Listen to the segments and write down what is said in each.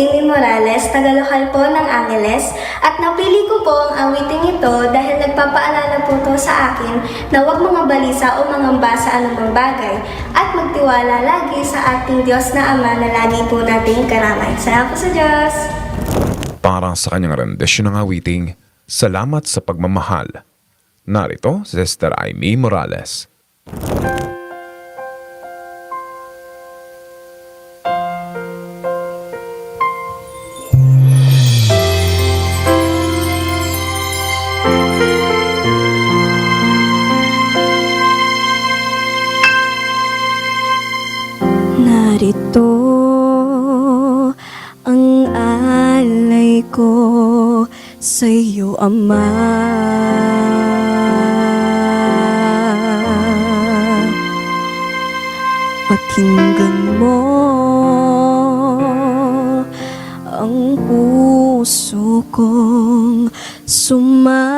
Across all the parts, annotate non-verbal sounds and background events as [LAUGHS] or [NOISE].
Amy Morales, tagalokal po ng Angeles, at napili ko po ang awiting ito dahil nagpapaalala po to sa akin na huwag mga balisa o mangamba sa anumang bagay at magtiwala lagi sa ating Diyos na Ama na lagi po nating karamay. Salamat po sa Diyos! Para sa kanyang rendesyon ng awiting, Salamat sa Pagmamahal. Narito si Sister Amy Morales. Sa iyo, Ama. Pakinggan mo ang puso kong sumasamba.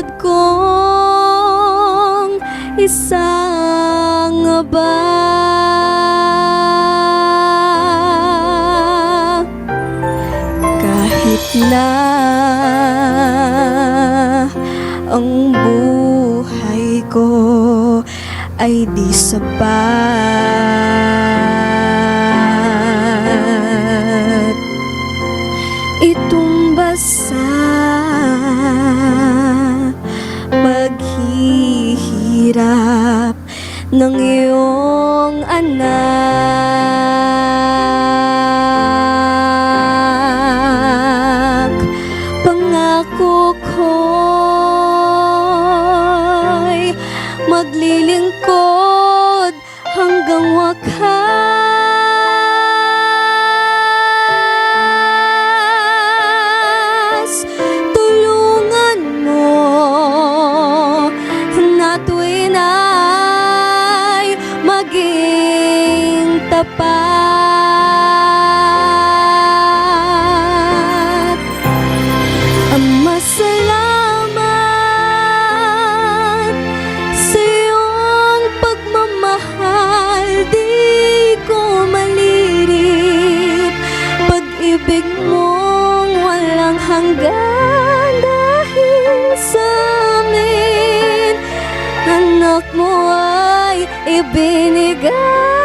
Tulad kong isang aba kahit na ang buhay ko ay di sapat ng iyong anak. Pangako ko'y maglilingkod maging tapat. Ama, salamat sa iyong pagmamahal. Di ko malirip Pag-ibig mong walang hanggan Dahil sa amin. Anak mo ay ibinigay na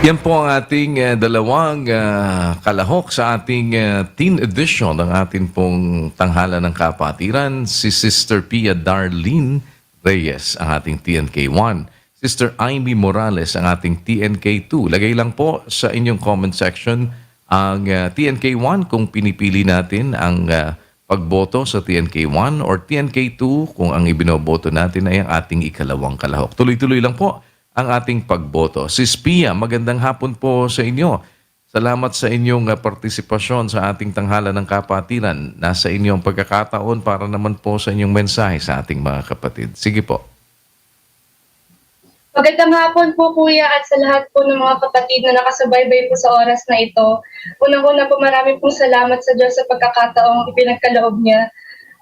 Yan po ang ating eh, dalawang ah, kalahok sa ating ah, teen edition ng ating pong tanghala ng kapatiran. Si Sister Pia Darlene Reyes, ang ating TNK1. Sister Amy Morales, ang ating TNK2. Lagay lang po sa inyong comment section ang ah, TNK1 kung pinipili natin ang ah, pagboto sa TNK1 or TNK2 kung ang ibinoboto natin ay ang ating ikalawang kalahok. Tuloy-tuloy lang po ang ating pagboto. Sis Pia, magandang hapon po sa inyo. Salamat sa inyong uh, partisipasyon sa ating tanghala ng kapatiran. Nasa inyong pagkakataon para naman po sa inyong mensahe sa ating mga kapatid. Sige po. Magandang hapon po kuya at sa lahat po ng mga kapatid na nakasubaybay po sa oras na ito. Unang-una po marami pong salamat sa Diyos sa pagkakataong ipinagkaloob niya.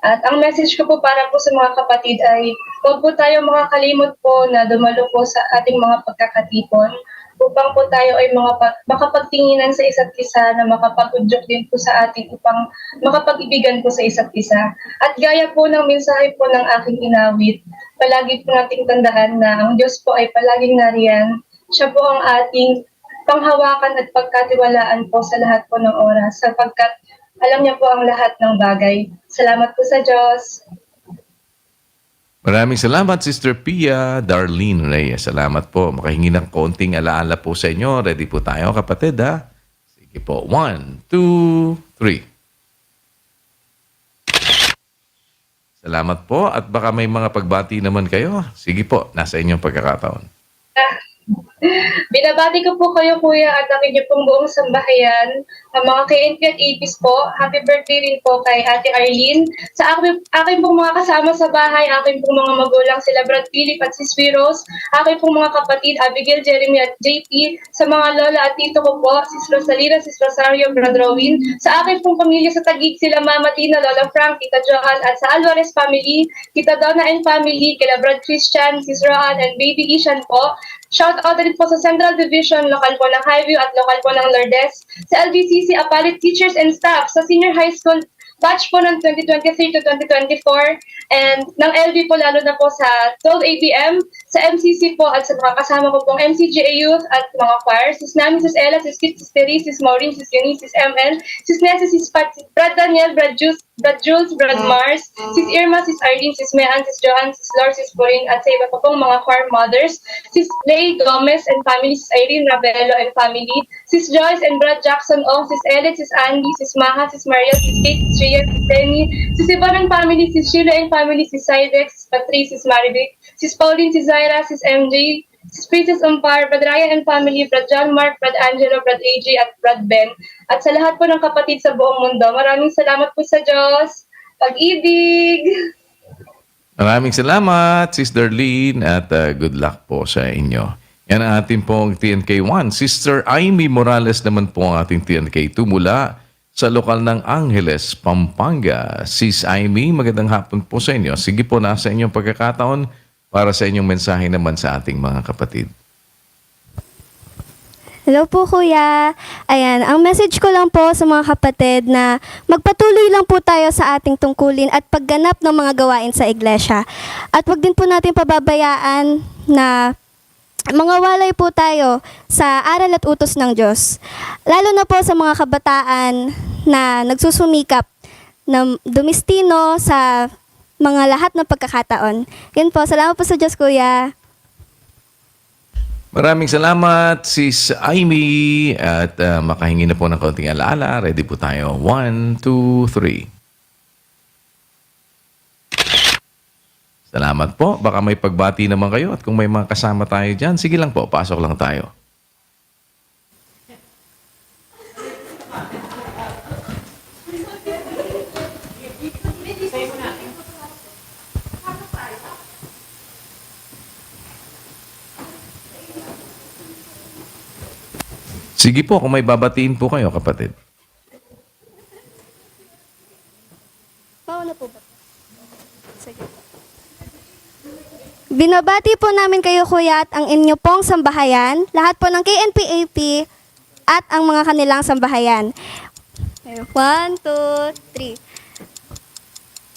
At ang message ko po para po sa mga kapatid ay huwag po tayo makakalimot po na dumalo po sa ating mga pagkakatipon upang po tayo ay mga pa- makapagtinginan sa isa't isa na makapag-udyok din po sa ating upang makapag-ibigan po sa isa't isa. At gaya po ng mensahe po ng aking inawit, palagi po nating tandaan na ang Diyos po ay palaging nariyan. Siya po ang ating panghawakan at pagkatiwalaan po sa lahat po ng oras sapagkat alam niya po ang lahat ng bagay. Salamat po sa Diyos. Maraming salamat, Sister Pia Darlene Reyes. Salamat po. Makahingi ng konting alaala po sa inyo. Ready po tayo, kapatid, ha? Sige po. One, two, three. Salamat po. At baka may mga pagbati naman kayo. Sige po. Nasa inyong pagkakataon. [LAUGHS] Binabati ko po kayo kuya at ang inyo pong buong sambahayan. Ang mga KNP at APs po, happy birthday rin po kay Ate Arlene. Sa akin, akin pong mga kasama sa bahay, akin pong mga magulang sila Brad Philip at si Spiros, akin pong mga kapatid Abigail, Jeremy at JP, sa mga lola at tito ko po, Sis Rosalina, Sis Rosario, Brad Rowin, sa akin pong pamilya sa Taguig sila Mama Tina, Lola Frank, Tita Johan at sa Alvarez family, Tita Donna and family, kila Brad Christian, Sis Rohan and Baby Ishan po, Shout out din po sa Central Division, lokal po ng Highview at lokal po ng Lourdes, sa LBCC Apalit Teachers and Staff, sa Senior High School batch po ng 2023 to 2024, and ng LB po lalo na po sa 12 ABM, sa MCC po at sa mga kasama ko pong MCGA Youth at mga choir, sis namin, sis Ella, sis Kit, sis Terry, sis Maureen, sis Eunice, sis ML, sis Nessie, sis Pat, sis Brad Daniel, Brad Jules, Brad Jules, Brad Mars, sis Irma, sis Arlene, sis Mean, sis Johan, sis Lor, sis Corinne, at sa iba pa pong mga choir mothers, sis Lay Gomez and family, sis Irene Ravelo and family, sis Joyce and Brad Jackson Ong, sis Edith, sis Andy, sis Maha, sis Maria, sis Kate, sis Rhea, sis Penny, sis Yvonne and family, sis Sheila and family, sis Sidex, sis Patrice, sis Marivic, sis Pauline, sis Zaira, sis MJ, sis Princess Umpar, Brad Ryan and family, Brad John Mark, Brad Angelo, Brad AJ, at Brad Ben. At sa lahat po ng kapatid sa buong mundo, maraming salamat po sa Diyos. Pag-ibig! Maraming salamat, Sis Darlene, at uh, good luck po sa inyo. Yan ang ating pong TNK1. Sister Amy Morales naman po ang ating TNK2 mula sa lokal ng Angeles, Pampanga. Sis Amy, magandang hapon po sa inyo. Sige po, nasa inyong pagkakataon para sa inyong mensahe naman sa ating mga kapatid. Hello po kuya. Ayan, ang message ko lang po sa mga kapatid na magpatuloy lang po tayo sa ating tungkulin at pagganap ng mga gawain sa iglesia. At wag din po natin pababayaan na mga walay po tayo sa aral at utos ng Diyos. Lalo na po sa mga kabataan na nagsusumikap na dumistino sa mga lahat ng pagkakataon. Yun po, salamat po sa Diyos, Kuya. Maraming salamat, Sis Amy. At ah, makahingi na po ng kaunting alaala. Ready po tayo. One, two, three. Salamat po. Baka may pagbati naman kayo. At kung may mga kasama tayo dyan, sige lang po. Pasok lang tayo. Sige po, kung may babatiin po kayo, kapatid. Mauna po ba? Sige. Binabati po namin kayo, Kuya, at ang inyo pong sambahayan, lahat po ng KNPAP at ang mga kanilang sambahayan. One, two, three.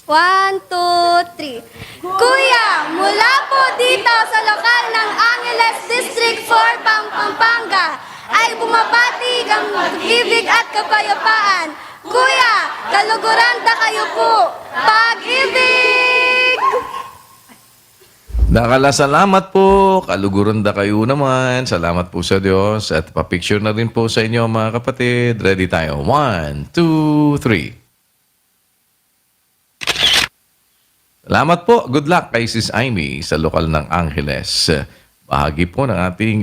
One, two, three. Kuya, mula po dito sa lokal ng Angeles District 4, Pampanga, ay bumabati ng ibig at kapayapaan. Kuya, kaluguran da kayo Nakala, salamat po. Kaluguran da kayo naman. Salamat po sa Diyos. At papicture na rin po sa inyo mga kapatid. Ready tayo. One, two, three. Salamat po. Good luck kay Sis Amy sa lokal ng Angeles. Bahagi po ng ating